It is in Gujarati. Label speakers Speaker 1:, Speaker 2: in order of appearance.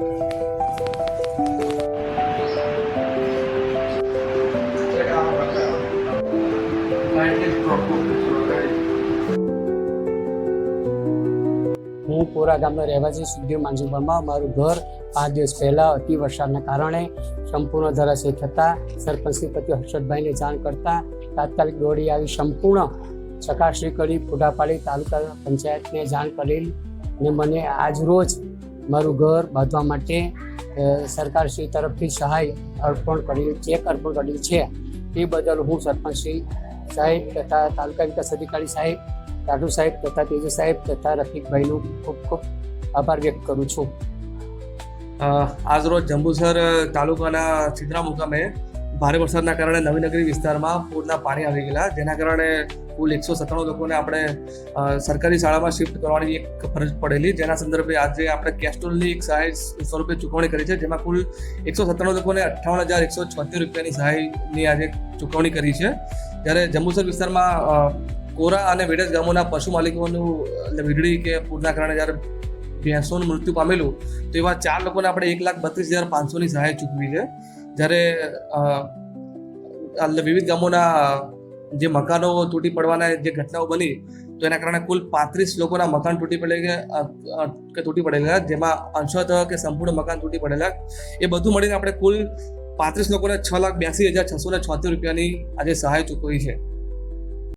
Speaker 1: હું પોરા ગામનો રહેવાસી સુધીર પરમાર મારું ઘર પાંચ દિવસ પહેલાં અતિ કારણે સંપૂર્ણ ધરાશય થતાં સરપંચ શ્રી પતિ હર્ષદભાઈને જાણ કરતા તાત્કાલિક દોડી આવી સંપૂર્ણ ચકાસણી કરી ફોટા તાલુકા પંચાયતને જાણ કરેલ અને મને આજ રોજ મારું ઘર બાંધવા માટે સરકારશ્રી તરફથી સહાય અર્પણ કરી ચેક અર્પણ કરેલી છે. એ બદલ હું સરપંચશ્રી સાહેબ તથા તાલુકા વિકાસ અધિકારી સાહેબ રાઠુ સાહેબ તથા તેજ સાહેબ તથા રફીકભાઈનું ખૂબ ખૂબ આભાર વ્યક્ત કરું છું.
Speaker 2: આજરોજ જંબુસર તાલુકાના સિદ્રા મુકામે ભારે વરસાદના કારણે નવીનગરી વિસ્તારમાં પૂરના પાણી આવી ગયેલા. જેના કારણે કુલ એકસો સત્તાણું લોકોને આપણે સરકારી શાળામાં શિફ્ટ કરવાની એક ફરજ પડેલી. જેના સંદર્ભે આજે આપણે કેસ્ટોલની એક સહાય સ્વરૂપે ચૂકવણી કરી છે, જેમાં કુલ એકસો સત્તાણું લોકોને અઠ્ઠાવન હજાર એકસો છોતેર રૂપિયાની સહાયની આજે ચૂકવણી કરી છે. જ્યારે જંબુસર વિસ્તારમાં કોરા અને વેડજ ગામોના પશુ માલિકોનું વીજળી કે પૂરના કારણે જ્યારે ભેંસોનું મૃત્યુ પામેલું, તો એવા ચાર લોકોને આપણે એક લાખ બત્રીસ હજાર પાંચસોની સહાય ચૂકવી છે. જ્યારે વિવિધ ગામોના જે મકાનો તૂટી પડવાના જે ઘટનાઓ બની, તો એના કારણે કુલ પાંત્રીસ લોકોના મકાન તૂટી પડે કે તૂટી પડેલા, જેમાં અંશતઃ કે સંપૂર્ણ મકાન તૂટી પડેલા. એ બધું મળીને આપણે કુલ પાંત્રીસ લોકોને છ લાખ બ્યાસી હજાર છસો ને છોતેર રૂપિયાની આજે સહાય ચૂકવી છે.